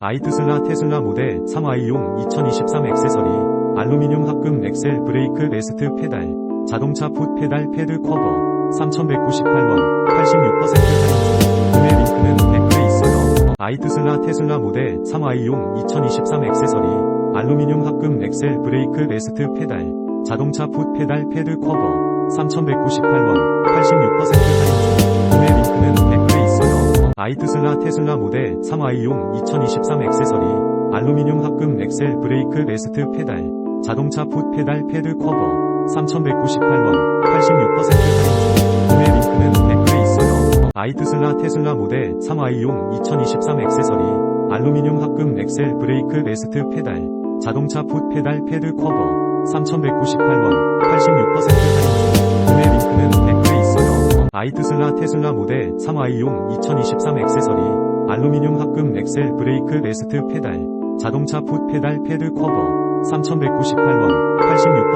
아이트슬라 테슬라 모델 3I용 2023 액세서리 알루미늄 합금 엑셀 브레이크 레스트 페달 자동차 풋 페달 패드 커버 3,198원 86% 할인 중 구매 링크는 댓글에 있어요. 아이트슬라 테슬라 모델 3I용 2023 액세서리 알루미늄 합금 엑셀 브레이크 레스트 페달 자동차 풋 페달 패드 커버 3,198원 86% 아이트슬라 테슬라 모델 3I용 2023 액세서리 알루미늄 합금 엑셀 브레이크 레스트 페달 자동차 풋 페달 패드 커버 3,198원 86% 할인 중 구매 링크는 댓글에 있어요. 아이트슬라 테슬라 모델 3I용 2023 액세서리 알루미늄 합금 엑셀 브레이크 레스트 페달 자동차 풋 페달 패드 커버 3,198원 86% 아이트슬라 테슬라 모델 3I용 2023 액세서리 알루미늄 합금 엑셀 브레이크 레스트 페달 자동차 풋 페달 패드 커버 3,198원 86%